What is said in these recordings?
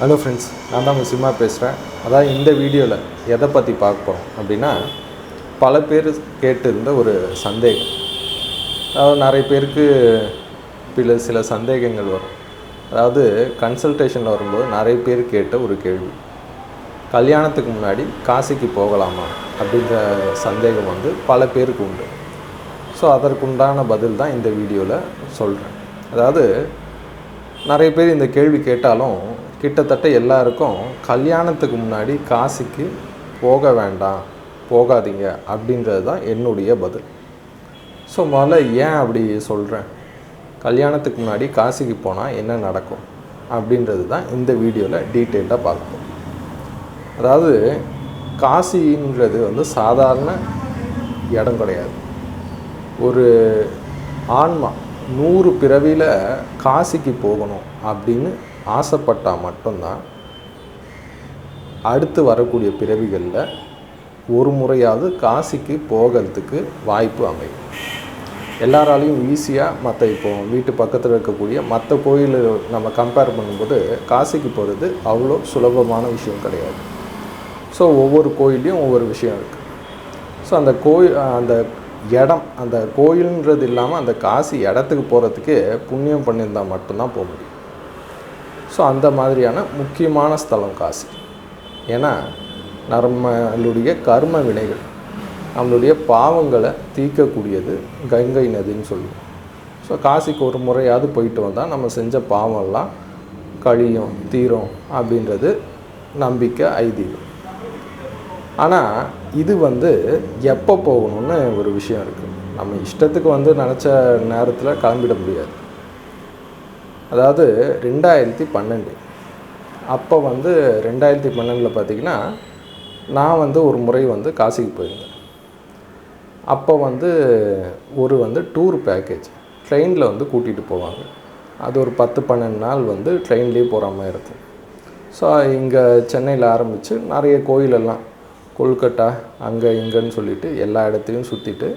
Hello friends நான் தான் உங்கள் சிம்மா பேசுகிறேன் அதாவது இந்த வீடியோவில் எதை பற்றி பார்க்க போகிறோம் அப்படின்னா பல பேர் கேட்டிருந்த ஒரு சந்தேகம். அதாவது நிறைய பேருக்கு சில சில சந்தேகங்கள் வரும். அதாவது கன்சல்டேஷனில் வரும்போது நிறைய பேர் கேட்ட ஒரு கேள்வி. கல்யாணத்துக்கு முன்னாடி காசிக்கு போகலாமா அப்படின்ற சந்தேகம் வந்து பல பேருக்கு உண்டு. ஸோ அதற்குண்டான பதில் தான் இந்த வீடியோவில் சொல்கிறேன் அதாவது நிறைய பேர் இந்த கேள்வி கேட்டாலும் கிட்டத்தட்ட எல்லாருக்கும் கல்யாணத்துக்கு முன்னாடி காசிக்கு போக வேண்டாம் போகாதீங்க அப்படின்றது தான் என்னுடைய பதில். ஸோ முதல்ல ஏன் அப்படி சொல்கிறேன் கல்யாணத்துக்கு முன்னாடி காசிக்கு போனால் என்ன நடக்கும் அப்படின்றது தான் இந்த வீடியோவில் டீட்டெயில்டாக பார்ப்போம். அதாவது காசின்றது வந்து சாதாரண இடம் கிடையாது. ஒரு ஆன்மா நூறு பிறவியில் காசிக்கு போகணும் அப்படின்னு ஆசைப்பட்டால் மட்டும்தான் அடுத்து வரக்கூடிய பிறவிகளில் ஒரு முறையாவது காசிக்கு போகிறதுக்கு வாய்ப்பு அமையும். எல்லாராலையும் ஈஸியாக மற்ற இப்போ வீட்டு பக்கத்தில் இருக்கக்கூடிய மற்ற கோயில் நம்ம கம்பேர் பண்ணும்போது காசிக்கு போகிறது அவ்வளோ சுலபமான விஷயம் கிடையாது. ஸோ ஒவ்வொரு கோயிலையும் ஒவ்வொரு விஷயம் இருக்குது ஸோ அந்த கோயில் அந்த இடம் அந்த கோயில்ன்றது இல்லாமல் அந்த காசி இடத்துக்கு போகிறதுக்கு புண்ணியம் பண்ணியிருந்தால் மட்டும்தான் போக முடியும். ஸோ அந்த மாதிரியான முக்கியமான ஸ்தலம் காசி. ஏன்னா நம்மளுடைய கர்ம வினைகள் நம்மளுடைய பாவங்களை தீர்க்கக்கூடியது கங்கை நதின்னு சொல்லுவோம். ஸோ காசிக்கு ஒரு முறையாவது போயிட்டு வந்தால் நம்ம செஞ்ச பாவம்லாம் கழியும் தீரும் அப்படின்றது நம்பிக்கை ஐதீகம். ஆனால் இது வந்து எப்போ போகணும்னு ஒரு விஷயம் இருக்குது நம்ம இஷ்டத்துக்கு வந்து நினச்ச நேரத்தில் கிளம்பிட முடியாது. அதாவது ரெண்டாயிரத்தி பன்னெண்டு. அப்போ வந்து ரெண்டாயிரத்தி பன்னெண்டில் பார்த்திங்கன்னா நான் வந்து ஒரு முறை வந்து காசிக்கு போயிருந்தேன். அப்போ வந்து ஒரு வந்து டூர் பேக்கேஜ். ட்ரெயினில் வந்து கூட்டிகிட்டு போவாங்க. அது ஒரு பத்து பன்னெண்டு நாள் வந்து ட்ரெயின்லேயே போகிற மாதிரி இருக்கும். ஸோ இங்கே சென்னையில் ஆரம்பித்து நிறைய கோயிலெல்லாம் கொல்கட்டா அங்கே இங்கேன்னு சொல்லிட்டு எல்லா இடத்தையும் சுற்றிட்டு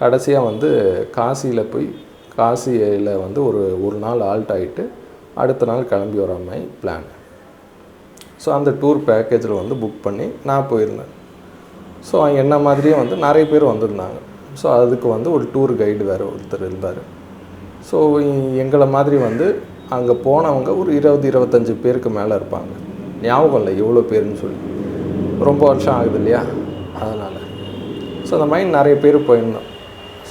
கடைசியாக வந்து காசியில் போய் காசியில் வந்து ஒரு ஒரு நாள் ஆல்ட் ஆகிட்டு அடுத்த நாள் கிளம்பி வர மாதிரி பிளான் ஸோ அந்த டூர் பேக்கேஜில் வந்து புக் பண்ணி நான் போயிருந்தேன். ஸோ என்ன மாதிரியே வந்து நிறைய பேர் வந்திருந்தாங்க. ஸோ அதுக்கு வந்து ஒரு டூர் கைடு வேறு ஒருத்தர் இருந்தார். ஸோ எங்களை மாதிரி வந்து அங்கே போனவங்க ஒரு இருபது இருபத்தஞ்சி பேருக்கு மேலே இருப்பாங்க. ஞாபகம் இல்லை எவ்வளோ பேருன்னு சொல்லி. ரொம்ப வருஷம் ஆகுது இல்லையா? அதனால். ஸோ அந்த மாதிரி நிறைய பேர் போயிருந்தோம்.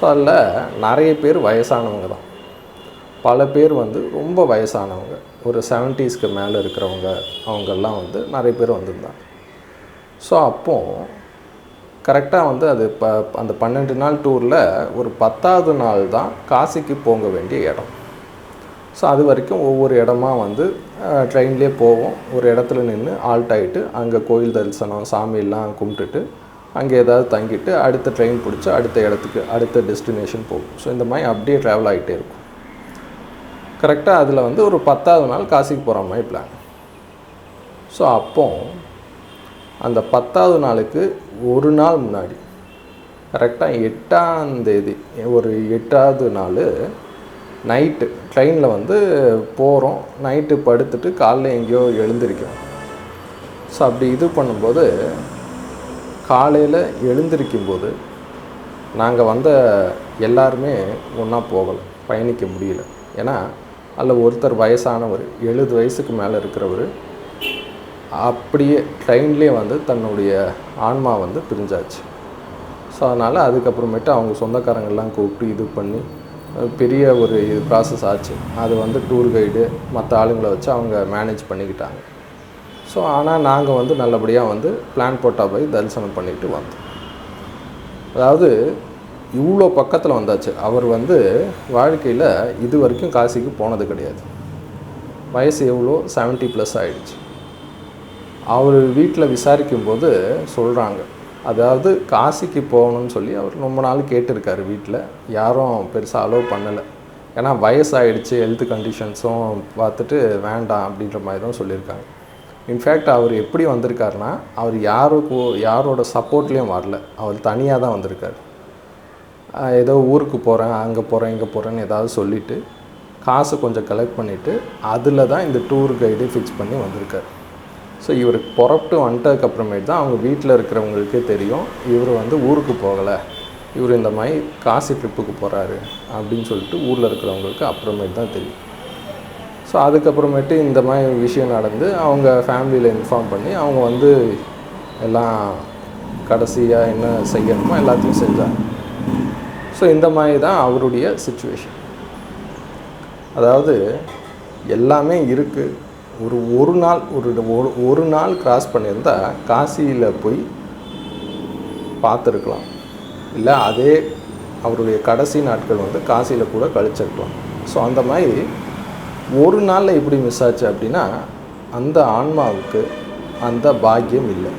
ஸோ அதில் நிறைய பேர் வயசானவங்க தான். பல பேர் வந்து ரொம்ப வயசானவங்க. ஒரு செவன்ட்டீஸ்க்கு மேலே இருக்கிறவங்க அவங்கெல்லாம் வந்து நிறைய பேர் வந்திருந்தாங்க. ஸோ அப்போது கரெக்டாக வந்து அது ப அந்த பன்னெண்டு நாள் டூரில் ஒரு பத்தாவது நாள் தான் காசிக்கு போக வேண்டிய இடம். ஸோ அது வரைக்கும் ஒவ்வொரு இடமா வந்து ட்ரெயின்லேயே போவோம். ஒரு இடத்துல நின்று ஆல்ட் ஆகிட்டு அங்கே கோயில் தரிசனம் சாமியெல்லாம் கும்பிட்டுட்டு அங்கே ஏதாவது தங்கிட்டு அடுத்த ட்ரெயின் பிடிச்சி அடுத்த இடத்துக்கு அடுத்த டெஸ்டினேஷன் போகும். ஸோ இந்த மாதிரி அப்படியே ட்ராவல் ஆகிட்டே இருக்கும். கரெக்டாக அதில் வந்து ஒரு பத்தாவது நாள் காசிக்கு போகிற மாதிரி பிளான் ஸோ அப்போ அந்த பத்தாவது நாளுக்கு ஒரு நாள் முன்னாடி கரெக்டாக எட்டாம் தேதி ஒரு எட்டாவது நாள் நைட்டு ட்ரெயினில் வந்து போகிறோம் நைட்டு படுத்துட்டு காலைல எங்கேயோ எழுந்திருக்கோம் ஸோ அப்படி இது பண்ணும்போது காலையில் எழுந்திருக்கும்போது நாங்கள் வந்த எல்லாருமே ஒன்றா போகலை பயணிக்க முடியல. ஏன்னா அதில் ஒருத்தர் வயசானவர் எழுபது வயசுக்கு மேலே இருக்கிறவர் அப்படியே ட்ரெயின்லேயே வந்து தன்னுடைய ஆன்மா வந்து பிரிஞ்சாச்சு. ஸோ அதனால் அதுக்கப்புறமேட்டு அவங்க சொந்தக்காரங்கள்லாம் கூப்பிட்டு இது பண்ணி பெரிய ஒரு இது ப்ராசஸ் ஆச்சு. அது வந்து டூர் கைடு மற்ற ஆளுங்களை வச்சு அவங்க மேனேஜ் பண்ணிக்கிட்டாங்க. ஸோ ஆனால் நாங்கள் வந்து நல்லபடியாக வந்து பிளான் போட்டால் போய் தரிசனம் பண்ணிட்டு வந்தோம். அதாவது இவ்வளோ பக்கத்தில் வந்தாச்சு. அவர் வந்து வாழ்க்கையில் இது வரைக்கும் காசிக்கு போனது கிடையாது. வயசு எவ்வளோ? செவன்ட்டி ப்ளஸ் ஆகிடுச்சு அவர் வீட்டில் விசாரிக்கும்போது சொல்கிறாங்க அதாவது காசிக்கு போகணும்னு சொல்லி அவர் ரொம்ப நாள் கேட்டிருக்காரு வீட்டில் யாரும் பெருசாக அலோவ் பண்ணலை. ஏன்னா வயசாகிடுச்சு ஹெல்த் கண்டிஷன்ஸும் பார்த்துட்டு வேண்டாம் அப்படின்ற மாதிரி தான் சொல்லியிருக்காங்க. இன்ஃபேக்ட் அவர் எப்படி வந்திருக்காருனா அவர் யாருக்கு யாரோட சப்போர்ட்லேயும் வரல. அவர் தனியாக தான் வந்திருக்கார். ஏதோ ஊருக்கு போகிறேன் அங்கே போகிறேன் இங்கே போகிறேன்னு ஏதாவது சொல்லிவிட்டு காசு கொஞ்சம் கலெக்ட் பண்ணிவிட்டு அதில் தான் இந்த டூர் கைடு ஃபிக்ஸ் பண்ணி வந்திருக்கார். ஸோ இவர் புறப்பட்டு வந்துட்டதுக்கு அப்புறமேட்டு தான் அவங்க வீட்டில் இருக்கிறவங்களுக்கே தெரியும் இவர் வந்து ஊருக்கு போகலை. இவர் இந்த மாதிரி காசி ட்ரிப்புக்கு போகிறாரு அப்படின்னு சொல்லிட்டு ஊரில் இருக்கிறவங்களுக்கு அப்புறமேட்டு தான் தெரியும். ஸோ அதுக்கப்புறமேட்டு இந்த மாதிரி விஷயம் நடந்து அவங்க ஃபேமிலியில் இன்ஃபார்ம் பண்ணி அவங்க வந்து எல்லாம் கடைசியாக என்ன செய்யணுமோ எல்லாத்தையும் செஞ்சாங்க. ஸோ இந்த மாதிரி தான் அவருடைய சுச்சுவேஷன் அதாவது எல்லாமே இருக்குது ஒரு ஒரு நாள் ஒரு ஒரு- ஒரு நாள் கிராஸ் பண்ணியிருந்தா காசியில் போய் பார்த்துருக்கலாம். இல்லை அதே அவருடைய கடைசி நாட்கள் வந்து காசியில் கூட கழிச்சிருக்கலாம். ஸோ அந்த மாதிரி ஒரு நாளில் எப்படி மிஸ் ஆச்சு அப்படின்னா அந்த ஆன்மாவுக்கு அந்த பாக்கியம் இல்லை.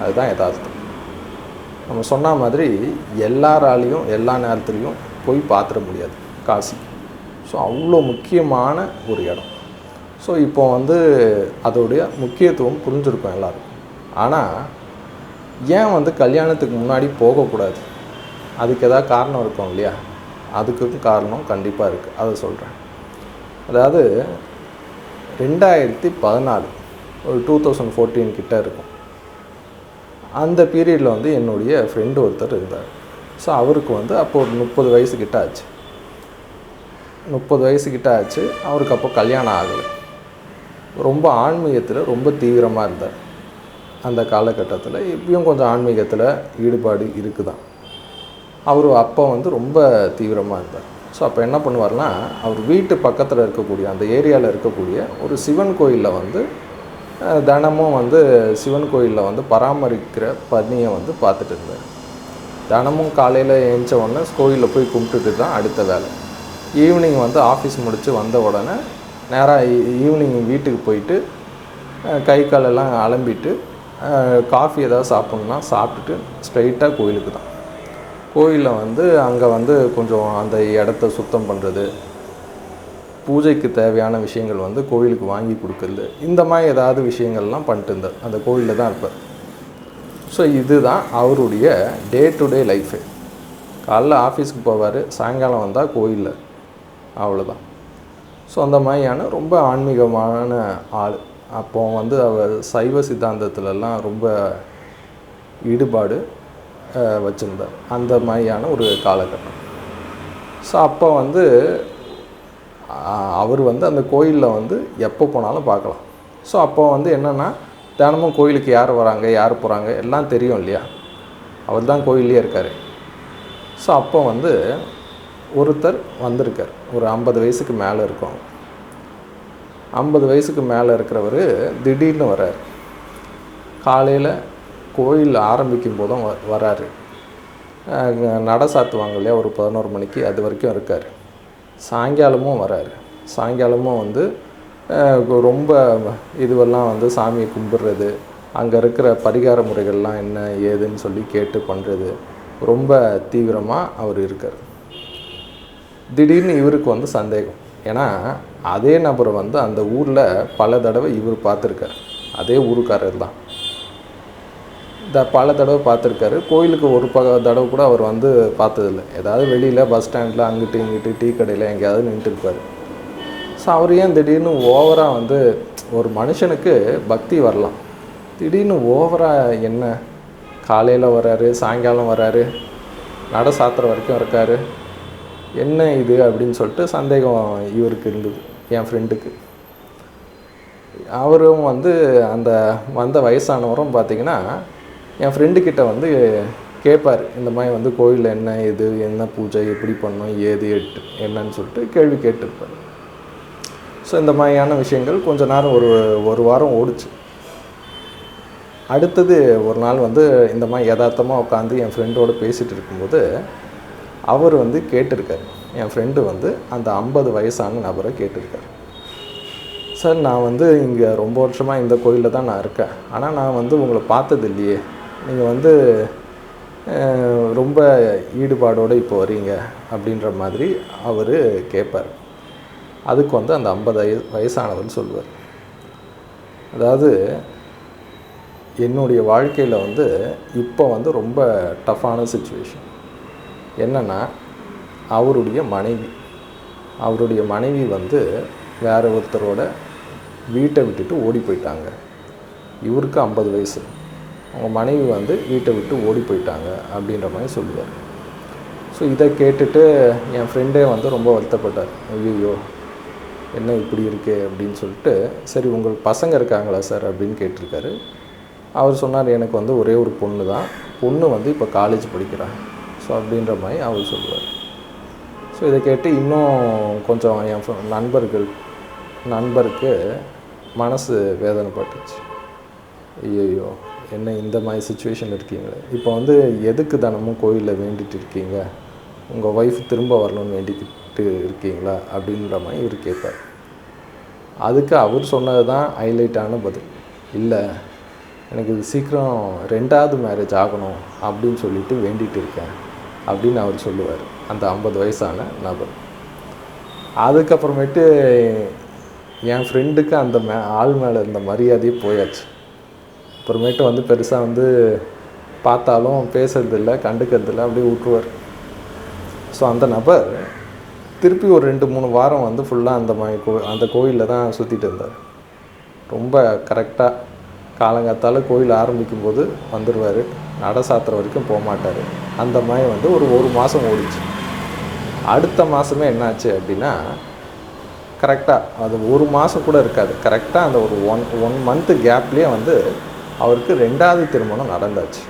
அதுதான் யதார்த்தம். நம்ம சொன்ன மாதிரி எல்லாராலையும் எல்லா நேரத்துலையும் போய் பார்த்துட முடியாது காசி. ஸோ அவ்வளோ முக்கியமான ஒரு இடம். ஸோ இப்போ வந்து அதோடைய முக்கியத்துவம் புரிஞ்சிருக்கும் எல்லாருக்கும். ஆனால் ஏன் வந்து கல்யாணத்துக்கு முன்னாடி போகக்கூடாது? அதுக்கு எதாவது காரணம் இருக்கும் இல்லையா? அதுக்கும் காரணம் கண்டிப்பாக இருக்குது அதை சொல்கிறேன் அதாவது ரெண்டாயிரத்தி பதினாலு ஒரு டூ தௌசண்ட் ஃபோர்டீன் கிட்டே இருக்கும். அந்த பீரியடில் வந்து என்னுடைய ஃப்ரெண்டு ஒருத்தர் இருந்தார். ஸோ அவருக்கு வந்து அப்போ ஒரு முப்பது வயசு கிட்ட ஆச்சு. முப்பது வயசு கிட்ட ஆச்சு. அவருக்கு அப்போ கல்யாணம் ஆகலை. ரொம்ப ஆன்மீகத்தில் ரொம்ப தீவிரமாக இருந்தார். அந்த காலகட்டத்தில் இப்பயும் கொஞ்சம் ஆன்மீகத்தில் ஈடுபாடு இருக்குதான். அவர் அப்போ வந்து ரொம்ப தீவிரமாக இருந்தார். ஸோ அப்போ என்ன பண்ணுவார்னா அவர் வீட்டு பக்கத்தில் இருக்கக்கூடிய அந்த ஏரியாவில் இருக்கக்கூடிய ஒரு சிவன் கோயிலில் வந்து தினமும் வந்து சிவன் கோயிலில் வந்து பராமரிக்கிற பணியை வந்து பார்த்துட்டு இருந்தார். தினமும் காலையில் எழுந்த உடனே கோயிலில் போய் கும்பிட்டுட்டு தான் அடுத்த வேலை. ஈவினிங் வந்து ஆஃபீஸ் முடித்து வந்த உடனே நேராக ஈவினிங் வீட்டுக்கு போயிட்டு கை காலெல்லாம் அலம்பிட்டு காஃபி ஏதாவது சாப்பிட்ணுன்னா சாப்பிட்டுட்டு ஸ்ட்ரைட்டாக கோயிலுக்கு தான். கோயிலில் வந்து அங்கே வந்து கொஞ்சம் அந்த இடத்த சுத்தம் பண்ணுறது பூஜைக்கு தேவையான விஷயங்கள் வந்து கோயிலுக்கு வாங்கி கொடுக்குறது இந்த மாதிரி ஏதாவது விஷயங்கள்லாம் பண்ணிட்டு இருந்தார். அந்த கோயிலில் தான் இருப்பார். ஸோ இதுதான் அவருடைய டே டு டே லைஃபு காலைல ஆஃபீஸ்க்கு போவார் சாயங்காலம் வந்தால் கோயிலில். அவ்வளோதான் ஸோ அந்த மாதிரியான ரொம்ப ஆன்மீகமான ஆள். அப்போ வந்து அவர் சைவ சித்தாந்தத்துலலாம் ரொம்ப ஈடுபாடு வச்சுருந்தார். அந்த மாதிரியான ஒரு காலகட்டம். ஸோ அப்போ வந்து அவர் வந்து அந்த கோயிலில் வந்து எப்போ போனாலும் பார்க்கலாம். ஸோ அப்போ வந்து என்னென்னா தினமும் கோயிலுக்கு யார் வராங்க யார் போகிறாங்க எல்லாம் தெரியும் இல்லையா? அவர் தான் கோயிலே இருக்கார். ஸோ அப்போ வந்து ஒருத்தர் வந்திருக்கார். ஒரு ஐம்பது வயசுக்கு மேலே இருக்கும் ஐம்பது வயசுக்கு மேலே இருக்கிறவர் திடீர்னு வரார் காலையில் கோயில் ஆரம்பிக்கும் போதும் வ வராரு. நட சாத்துவாங்க இல்லையா? ஒரு பதினோரு மணிக்கு அது வரைக்கும் இருக்கார். சாயங்காலமும் வராரு. சாயங்காலமும் வந்து ரொம்ப இதுவெல்லாம் வந்து சாமியை கும்பிடுறது அங்கே இருக்கிற பரிகார முறைகள்லாம் என்ன ஏதுன்னு சொல்லி கேட்டு பண்ணுறது ரொம்ப தீவிரமாக அவர் இருக்கார். திடீர்னு இவருக்கு வந்து சந்தேகம். ஏன்னா அதே நபரை வந்து அந்த ஊரில் பல தடவை இவர் பார்த்துருக்கார். அதே ஊருக்காரர் தான் இந்த பல தடவை பார்த்துருக்காரு. கோயிலுக்கு ஒரு ப தடவை கூட அவர் வந்து பார்த்ததில்ல. ஏதாவது வெளியில் பஸ் ஸ்டாண்டில் அங்கிட்டு இங்கிட்டு டீ கடையில் எங்கேயாவது நின்றுருப்பார் ஸோ அவர் ஏன் திடீர்னு ஓவராக வந்து ஒரு மனுஷனுக்கு பக்தி வரலாம். திடீர்னு ஓவராக என்ன? காலையில் வராரு சாயங்காலம் வராரு நட சாத்துற வரைக்கும் இருக்காரு. என்ன இது அப்படின்னு சொல்லிட்டு சந்தேகம் இவருக்கு இருந்தது என் ஃப்ரெண்டுக்கு அவரும் வந்து அந்த வந்த வயசானவரும் பார்த்திங்கன்னா என் ஃப்ரெண்டுக்கிட்ட வந்து கேட்பார் இந்த மாதிரி வந்து கோயிலில் என்ன இது என்ன பூஜை எப்படி பண்ணோம் ஏது எட்டு என்னன்னு சொல்லிட்டு கேள்வி கேட்டிருப்பார். ஸோ இந்த மாதிரியான விஷயங்கள் கொஞ்ச நேரம் ஒரு ஒரு வாரம் ஓடுச்சு. அடுத்தது ஒரு நாள் வந்து இந்த மாதிரி யதார்த்தமாக உட்காந்து என் ஃப்ரெண்டோடு பேசிகிட்டு இருக்கும்போது அவர் வந்து கேட்டிருக்காரு. என் ஃப்ரெண்டு வந்து அந்த ஐம்பது வயசான நபரை கேட்டிருக்கார். சார் நான் வந்து இங்கே ரொம்ப வருஷமாக இந்த கோயிலில் தான் நான் இருக்கேன். ஆனால் நான் வந்து உங்களை பார்த்தது இல்லையே. நீங்கள் வந்து ரொம்ப ஈடுபாடோடு இப்போ வரீங்க அப்படின்ற மாதிரி அவர் கேட்பார் அதுக்கு வந்து அந்த ஐம்பது வயசானவர் சொல்லுவார். அதாவது என்னுடைய வாழ்க்கையில் வந்து இப்போ வந்து ரொம்ப டஃப்பான சுச்சுவேஷன் என்னென்னா அவருடைய மனைவி. அவருடைய மனைவி வந்து வேறு ஒருத்தரோட வீட்டை விட்டுட்டு ஓடி போயிட்டாங்க. இவருக்கு ஐம்பது வயசு. அவங்க மனைவி வந்து வீட்டை விட்டு ஓடி போயிட்டாங்க அப்படின்ற மாதிரி சொல்லுவார். ஸோ இதை கேட்டுட்டு என் ஃப்ரெண்டே வந்து ரொம்ப வருத்தப்பட்டார். ஐயோ என்ன இப்படி இருக்கே அப்படின்னு சொல்லிட்டு சரி உங்களுக்கு பசங்க இருக்காங்களா சார் அப்படின்னு கேட்டிருக்காரு. அவர் சொன்னார் எனக்கு வந்து ஒரே ஒரு பொண்ணு தான். பொண்ணு வந்து இப்போ காலேஜ் படிக்கிறாங்க ஸோ அப்படின்ற மாதிரி அவர் சொல்லுவார். ஸோ இதை கேட்டு இன்னும் கொஞ்சம் என் நண்பர்கள் நண்பருக்கு மனசு வேதனைப்பட்டுச்சு. ஐயோ என்ன இந்த மாதிரி சுச்சுவேஷன் இருக்கீங்களே இப்போ வந்து எதுக்கு தினமும் கோயிலில் வேண்டிட்டு இருக்கீங்க? உங்கள் ஒய்ஃப் திரும்ப வரணும்னு வேண்டிக்கிட்டு இருக்கீங்களா? அப்படின்ற மாதிரி இவர் கேட்பார் அதுக்கு அவர் சொன்னது தான் ஹைலைட்டான பதில். இல்லை எனக்கு இது சீக்கிரம் ரெண்டாவது மேரேஜ் ஆகணும் அப்படின்னு சொல்லிட்டு வேண்டிகிட்டு இருக்கேன் அப்படின்னு அவர் சொல்லுவார். அந்த ஐம்பது வயசான நபர். அதுக்கப்புறமேட்டு என் ஃப்ரெண்டுக்கு அந்த மே ஆள் மேலே இருந்த மரியாதையே போயாச்சு. அப்புறமேட்டு வந்து பெருசாக வந்து பார்த்தாலும் பேசுறதில்ல கண்டுக்கிறதில்ல அப்படியே விட்டுருவார் ஸோ அந்த நபர் திருப்பி ஒரு ரெண்டு மூணு வாரம் வந்து ஃபுல்லாக அந்த மாதிரி கோ அந்த கோயிலில் தான் சுற்றிட்டு இருந்தார். ரொம்ப கரெக்டாக காலங்காத்தால் கோயில் ஆரம்பிக்கும் போது வந்துடுவார் நட சாத்துற வரைக்கும் போக மாட்டார். அந்த மாதிரி வந்து ஒரு ஒரு மாதம் ஓடிச்சு. அடுத்த மாதமே என்னாச்சு அப்படின்னா கரெக்டாக அது ஒரு மாதம் கூட இருக்காது. கரெக்டாக அந்த ஒரு ஒன் ஒன் மந்த்து கேப்லேயே வந்து அவருக்கு ரெண்டாவது திருமணம் நடந்தாச்சு.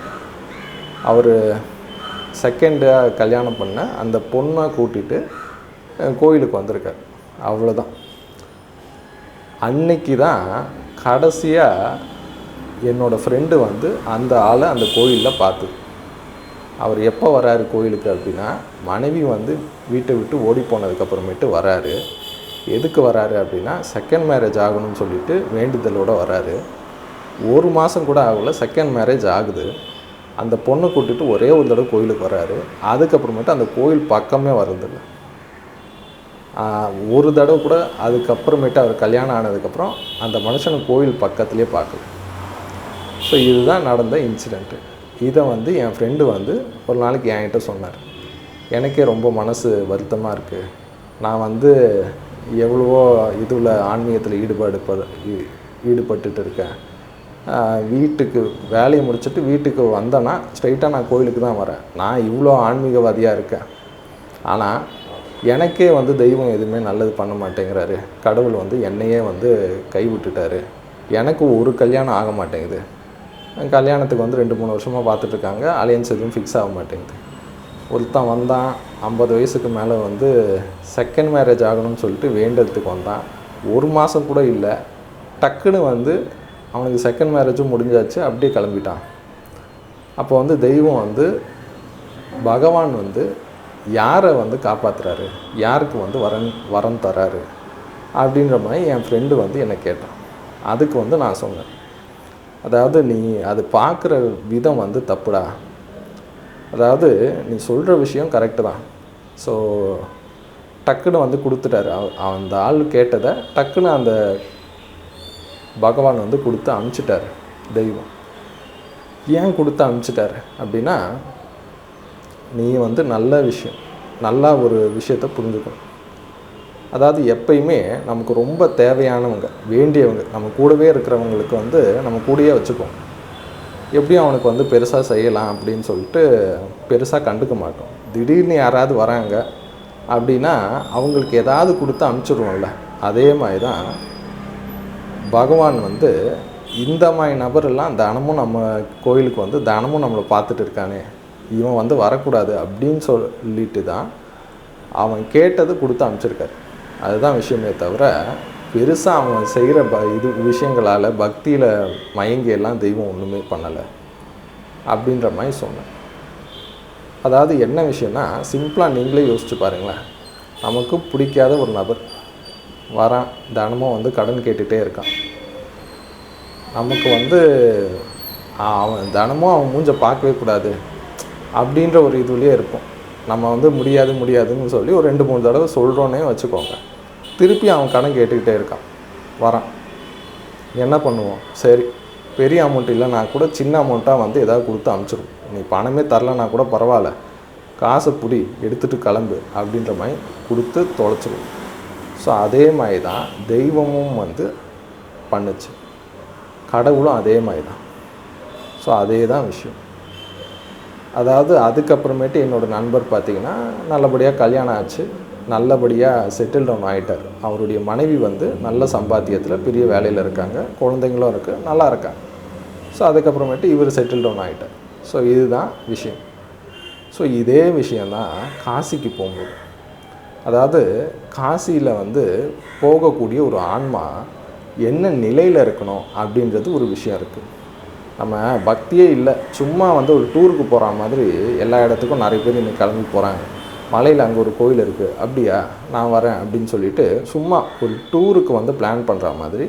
அவர் செகண்டாக கல்யாணம் பண்ண அந்த பொண்ணை கூட்டிகிட்டு கோயிலுக்கு வந்திருக்கார். அவ்வளோதான் அன்னைக்கு தான் கடைசியாக என்னோடய ஃப்ரெண்டு வந்து அந்த ஆளை அந்த கோயிலில் பார்த்து அவர் எப்போ வராரு கோயிலுக்கு அப்படின்னா மனைவி வந்து வீட்டை விட்டு ஓடி போனதுக்கப்புறமேட்டு வராரு. எதுக்கு வராரு அப்படின்னா செகண்ட் மேரேஜ் ஆகணும்னு சொல்லிட்டு வேண்டுதலோடு வராரு. ஒரு மாதம் கூட ஆகல செகண்ட் மேரேஜ் ஆகுது. அந்த பொண்ணை கூட்டிட்டு ஒரே ஒரு தடவை கோயிலுக்கு வராரு அதுக்கப்புறமேட்டு அந்த கோயில் பக்கமே வர்றதில்லை. ஒரு தடவை கூட அதுக்கப்புறமேட்டு அவர் கல்யாணம் ஆனதுக்கப்புறம் அந்த மனுஷனை கோயில் பக்கத்துலேயே பார்க்கல. ஸோ இதுதான் நடந்த இன்சிடெண்ட்டு இதை வந்து என் ஃப்ரெண்டு வந்து ஒரு நாளைக்கு என்கிட்ட சொன்னார். எனக்கே ரொம்ப மனசு வருத்தமாக இருக்குது நான் வந்து எவ்வளவோ இதில் ஆன்மீகத்தில் ஈடுபாடு ப- ஈ- ஈடுபட்டுட்டு இருக்கேன். வீட்டுக்கு வேலையை முடிச்சுட்டு வீட்டுக்கு வந்தேன்னா ஸ்ட்ரைட்டாக நான் கோயிலுக்கு தான் வரேன். நான் இவ்வளோ ஆன்மீகவாதியாக இருக்கேன். ஆனால் எனக்கே வந்து தெய்வம் எதுவுமே நல்லது பண்ண மாட்டேங்கிறாரு. கடவுள் வந்து என்னையே வந்து கைவிட்டுட்டாரு. எனக்கு ஒரு கல்யாணம் ஆக மாட்டேங்குது. கல்யாணத்துக்கு வந்து ரெண்டு மூணு வருஷமாக பார்த்துட்ருக்காங்க அலையன்ஸ் எதுவும் ஃபிக்ஸ் ஆக மாட்டேங்குது. ஒருத்தன் வந்தான் ஐம்பது வயசுக்கு மேலே வந்து செகண்ட் மேரேஜ் ஆகணும்னு சொல்லிட்டு வேண்டதுக்கு வந்தான். ஒரு மாதம் கூட இல்லை. டக்குன்னு வந்து அவனுக்கு செகண்ட் மேரேஜும் முடிஞ்சாச்சு அப்படியே கிளம்பிட்டான். அப்போ வந்து தெய்வம் வந்து பகவான் வந்து யாரை வந்து காப்பாத்துறாரு? யாருக்கு வந்து வரன் வரம் தராரு? அப்படின்ற மாதிரி என் ஃப்ரெண்டு வந்து என்னை கேட்டான். அதுக்கு வந்து நான் சொன்னேன். அதாவது நீ அது பார்க்குற விதம் வந்து தப்புடா. அதாவது நீ சொல்கிற விஷயம் கரெக்டு தான். ஸோ டக்குன்னு வந்து கொடுத்துட்டாரு. அவ- அந்த ஆள் கேட்டதை டக்குன்னு அந்த பகவான் வந்து கொடுத்து அனுப்பிச்சிட்டாரு தெய்வம். ஏன் கொடுத்து அனுப்பிச்சிட்டாரு அப்படின்னா நீ வந்து நல்ல விஷயம் நல்லா ஒரு விஷயத்தை புரிஞ்சுக்கணும். அதாவது எப்பயுமே நமக்கு ரொம்ப தேவையானவங்க வேண்டியவங்க நம்ம கூடவே இருக்கிறவங்களுக்கு வந்து நம்ம கூடயே வச்சுப்போம். எப்படியும் அவனுக்கு வந்து பெருசாக செய்யலாம் அப்படின்னு சொல்லிட்டு பெருசாக கண்டுக்க மாட்டோம். திடீர்னு யாராவது வராங்க அப்படின்னா அவங்களுக்கு ஏதாவது கொடுத்து அனுப்பிச்சிடுவோம்ல அதே மாதிரி தான் பகவான் வந்து இந்த மாதிரி நபரெல்லாம் தினமும் நம்ம கோயிலுக்கு வந்து தினமும் நம்மளை பார்த்துட்டு இருக்கானே இவன் வந்து வரக்கூடாது அப்படின்னு சொல்லிட்டு தான் அவன் கேட்டது கொடுத்து அனுப்பிச்சிருக்காரு. அதுதான் விஷயமே தவிர பெருசாக அவன் செய்கிற ப இது விஷயங்களால் பக்தியில் மயங்கி எல்லாம் தெய்வம் ஒன்றுமே பண்ணலை அப்படின்ற மாதிரி சொன்னேன். அதாவது என்ன விஷயம்னா சிம்பிளாக நீங்களே யோசிச்சு பாருங்களேன். நமக்கு பிடிக்காத ஒரு நபர் வரான். தினமும் வந்து கடன் கேட்டுகிட்டே இருக்கான். நமக்கு வந்து அவன் தினமும் அவன் மூஞ்ச பார்க்கவே கூடாது அப்படின்ற ஒரு இதுலேயே இருக்கும் நம்ம வந்து முடியாது முடியாதுன்னு சொல்லி ஒரு ரெண்டு மூணு தடவை சொல்கிறோன்னே வச்சுக்கோங்க. திருப்பி அவன் கடன் கேட்டுக்கிட்டே இருக்கான். வரான். என்ன பண்ணுவோம்? சரி பெரிய அமௌண்ட் இல்லைனா கூட சின்ன அமௌண்ட்டாக வந்து ஏதாவது கொடுத்து அனுப்பிச்சிடும் நீ பணமே தரலனா கூட பரவாயில்ல. காசை புடி எடுத்துகிட்டு கிளம்பு அப்படின்ற மாதிரி கொடுத்து தொலைச்சிடும் ஸோ அதே மாதிரி தான் தெய்வமும் வந்து பண்ணுச்சு. கடவுளும் அதே மாதிரி தான் ஸோ அதே தான் விஷயம். அதாவது அதுக்கப்புறமேட்டு என்னோடய நண்பர் பார்த்திங்கன்னா நல்லபடியாக கல்யாணம் ஆச்சு. நல்லபடியாக செட்டில் டவுன் ஆகிட்டார் அவருடைய மனைவி வந்து நல்ல சம்பாத்தியத்தில் பெரிய வேலையில் இருக்காங்க. குழந்தைங்களும் இருக்குது நல்லா இருக்காங்க. ஸோ அதுக்கப்புறமேட்டு இவர் செட்டில் டவுன் ஆகிட்டார் ஸோ இதுதான் விஷயம். ஸோ இதே விஷயந்தான் காசிக்கு போகும்போது. அதாவது காசியில் வந்து போகக்கூடிய ஒரு ஆன்மா என்ன நிலையில் இருக்கணும் அப்படின்றது ஒரு விஷயம் இருக்குது நம்ம பக்தியே இல்லை. சும்மா வந்து ஒரு டூருக்கு போகிற மாதிரி எல்லா இடத்துக்கும் நிறைய பேர் இன்னைக்கு கிளம்பி போகிறாங்க மலையில் அங்கே ஒரு கோயில் இருக்குது அப்படியா? நான் வரேன் அப்படின்னு சொல்லிட்டு சும்மா ஒரு டூருக்கு வந்து பிளான் பண்ணுற மாதிரி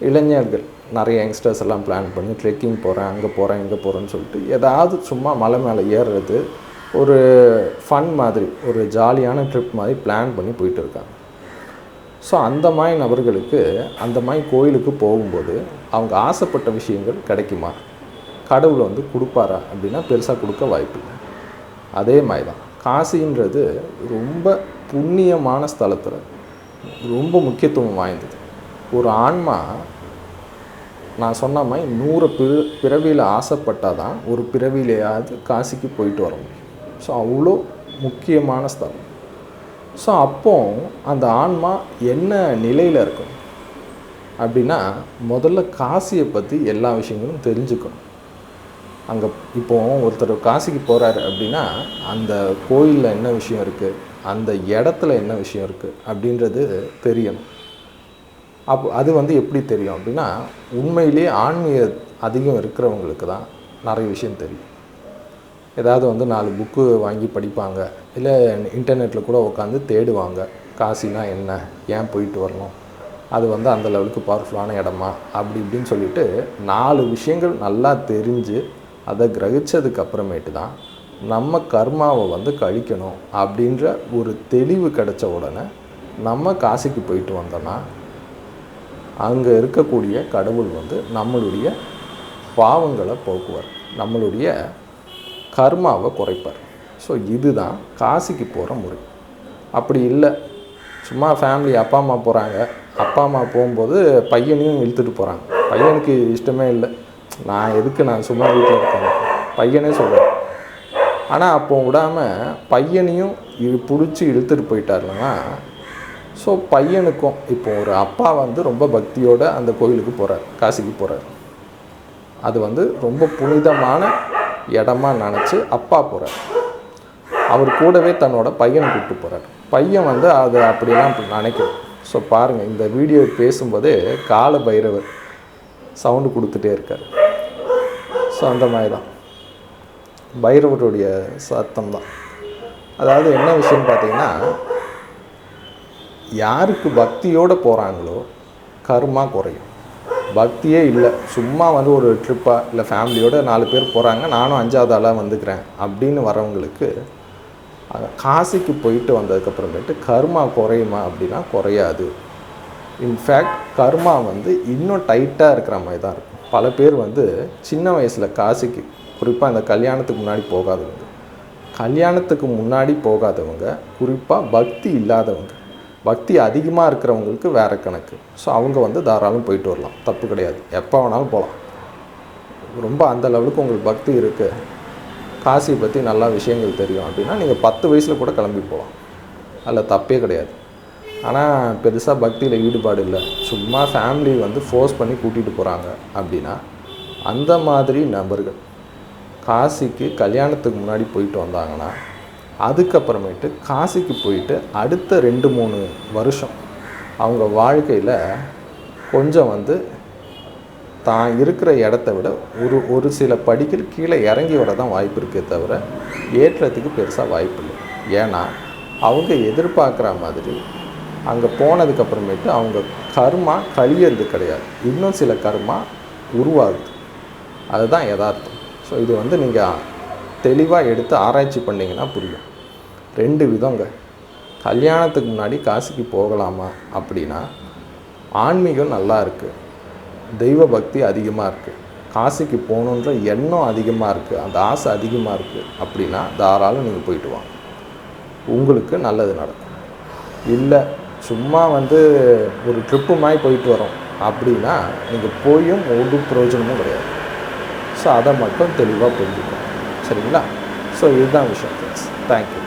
இளைஞர்கள் நிறைய யங்ஸ்டர்ஸ் எல்லாம் பிளான் பண்ணி ட்ரெக்கிங் போகிறேன் அங்கே போகிறேன் இங்கே போகிறேன்னு சொல்லிட்டு ஏதாவது சும்மா மலை மேலே ஏறுறது ஒரு ஃபன் மாதிரி ஒரு ஜாலியான ட்ரிப் மாதிரி பிளான் பண்ணி போயிட்டு இருக்காங்க. ஸோ அந்த மாதிரி நபர்களுக்கு அந்த மாதிரி கோயிலுக்கு போகும்போது அவங்க ஆசைப்பட்ட விஷயங்கள் கிடைக்குமா? கடவுள் வந்து கொடுப்பாரா? அப்படின்னா பெருசாக கொடுக்க வாய்ப்பில்லை அதே மாதிரி தான். காசின்றது ரொம்ப புண்ணியமான ஸ்தலத்தில் ரொம்ப முக்கியத்துவம் வாய்ந்தது. ஒரு ஆன்மா நான் சொன்ன மாதிரி நூறு பிற பிறவியில் ஆசைப்பட்டால் தான் ஒரு பிறவியிலையாவது காசிக்கு போயிட்டு வர முடியும். ஸோ அவ்வளோ முக்கியமான ஸ்தலம். ஸோ அப்போ அந்த ஆன்மா என்ன நிலையில் இருக்கும்? அப்படின்னா முதல்ல காசியை பற்றி எல்லா விஷயங்களும் தெரிஞ்சுக்கணும். அங்கே இப்போ ஒருத்தர் காசிக்கு போகிறாரு அப்படின்னா அந்த கோயிலில் என்ன விஷயம் இருக்குது அந்த இடத்துல என்ன விஷயம் இருக்குது அப்படின்றது தெரியணும். அப்போ அது வந்து எப்படி தெரியும் அப்படின்னா உண்மையிலேயே ஆன்மீக அதிகம் இருக்கிறவங்களுக்கு தான் நிறைய விஷயம் தெரியும். ஏதாவது வந்து நாலு புக்கு வாங்கி படிப்பாங்க. இல்லை இன்டர்நெட்டில் கூட உட்காந்து தேடுவாங்க. காசினா என்ன? ஏன் போயிட்டு வரணும்? அது வந்து அந்த லெவலுக்கு பவர்ஃபுல்லான இடமா? அப்படி இப்படின்னு சொல்லிட்டு நாலு விஷயங்கள் நல்லா தெரிஞ்சு அதை கிரகிச்சதுக்கு அப்புறமேட்டு தான் நம்ம கர்மாவை வந்து கழிக்கணும் அப்படின்ற ஒரு தெளிவு கிடைச்ச உடனே நம்ம காசிக்கு போயிட்டு வந்தோன்னா அங்கே இருக்கக்கூடிய கடவுள் வந்து நம்மளுடைய பாவங்களை போக்குவார். நம்மளுடைய கர்மாவை குறைப்பார். ஸோ இதுதான் காசிக்கு போகிற முறை. அப்படி இல்லை. சும்மா ஃபேமிலி அப்பா அம்மா போகிறாங்க அப்பா அம்மா போகும்போது பையனையும் இழுத்துட்டு போகிறாங்க பையனுக்கு இஷ்டமே இல்லை. நான் எதுக்கு நான் சும்மா வீட்டில் இருக்கேன் பையனே சொல்கிறேன் ஆனால் அப்போ விடாமல் பையனையும் இது பிடிச்சி இழுத்துட்டு போயிட்டாருன்னா ஸோ பையனுக்கும் இப்போ ஒரு அப்பா வந்து ரொம்ப பக்தியோடு அந்த கோயிலுக்கு போகிறார் காசிக்கு போகிறார் அது வந்து ரொம்ப புனிதமான இடமா நினச்சி அப்பா போகிறார் அவர் கூடவே தன்னோட பையனை கூப்பிட்டு போகிறார் பையன் வந்து அதை அப்படிலாம் நினைக்கும் ஸோ பாருங்கள் இந்த வீடியோ பேசும்போதே கால பைரவர் சவுண்டு கொடுத்துட்டே இருக்கார். ஸோ அந்த மாதிரி தான் பைரவருடைய சத்தம் தான். அதாவது என்ன விஷயம்னு பார்த்தீங்கன்னா யாருக்கு பக்தியோடு போகிறாங்களோ கர்மா குறையும். பக்தியே இல்லை. சும்மா வந்து ஒரு ட்ரிப்பாக இல்லை ஃபேமிலியோட நாலு பேர் போகிறாங்க நானும் அஞ்சாவது ஆளாக வந்துக்கிறேன் அப்படின்னு வரவங்களுக்கு காசிக்கு போயிட்டு வந்ததுக்கப்புறமேட்டு கர்மா குறையுமா அப்படின்னா குறையாது. இன்ஃபேக்ட் கர்மா வந்து இன்னும் டைட்டாக இருக்கிற மாதிரி தான் இருக்கும். பல பேர் வந்து சின்ன வயசில் காசிக்கு குறிப்பாக இந்த கல்யாணத்துக்கு முன்னாடி போகாதவங்க கல்யாணத்துக்கு முன்னாடி போகாதவங்க குறிப்பாக பக்தி இல்லாதவங்க பக்தி அதிகமாக இருக்கிறவங்களுக்கு வேறு கணக்கு. ஸோ அவங்க வந்து தாராளம் போயிட்டு வரலாம். தப்பு கிடையாது. எப்போ வேணாலும் போகலாம் ரொம்ப அந்த லெவலுக்கு உங்களுக்கு பக்தி இருக்குது காசியை பற்றி நல்லா விஷயங்கள் தெரியும் அப்படின்னா நீங்கள் பத்து வயசில் கூட கிளம்பி போகலாம் அதில் தப்பே கிடையாது. ஆனால் பெருசாக பக்தியில் ஈடுபாடு இல்லை. சும்மா ஃபேமிலி வந்து ஃபோர்ஸ் பண்ணி கூட்டிகிட்டு போகிறாங்க அப்படின்னா அந்த மாதிரி நபர்கள் காசிக்கு கல்யாணத்துக்கு முன்னாடி போயிட்டு வந்தாங்கன்னா அதுக்கப்புறமேட்டு காசிக்கு போயிட்டு அடுத்த ரெண்டு மூணு வருஷம் அவங்க வாழ்க்கையில் கொஞ்சம் வந்து தான் இருக்கிற இடத்த விட ஒரு ஒரு சில படிக்கிற கீழே இறங்கி வர தான் வாய்ப்பு இருக்கே தவிர ஏற்றத்துக்கு பெருசாக வாய்ப்பு இல்லை. ஏன்னா அவங்க எதிர்பார்க்குற மாதிரி அங்கே போனதுக்கப்புறமேட்டு அவங்க கர்மா கழியறது கிடையாது. இன்னும் சில கர்மா உருவாகுது. அதுதான் யதார்த்தம். ஸோ இது வந்து நீங்கள் தெளிவாக எடுத்து ஆராய்ச்சி பண்ணிங்கன்னா புரியும். ரெண்டு விதங்க. கல்யாணத்துக்கு முன்னாடி காசிக்கு போகலாமா அப்படின்னா ஆன்மீகம் நல்லா இருக்குது தெய்வ பக்தி அதிகமாக இருக்குது காசிக்கு போகணுன்ற எண்ணம் அதிகமாக இருக்குது அந்த ஆசை அதிகமாக இருக்குது அப்படின்னா தாராளம் நீங்கள் போயிட்டு வாங்க. உங்களுக்கு நல்லது நடக்கும். இல்லை சும்மா வந்து ஒரு ட்ரிப்பு மாதிரி போயிட்டு வரோம் அப்படின்னா நீங்கள் போயும் ஒரு பிரயோஜனமும் கிடையாது. ஸோ அதை மட்டும் தெளிவாக புரிஞ்சுக்கணும். சரிங்களா? ஸோ இதுதான் விஷயம் ஃப்ரெண்ட்ஸ் தேங்க்யூ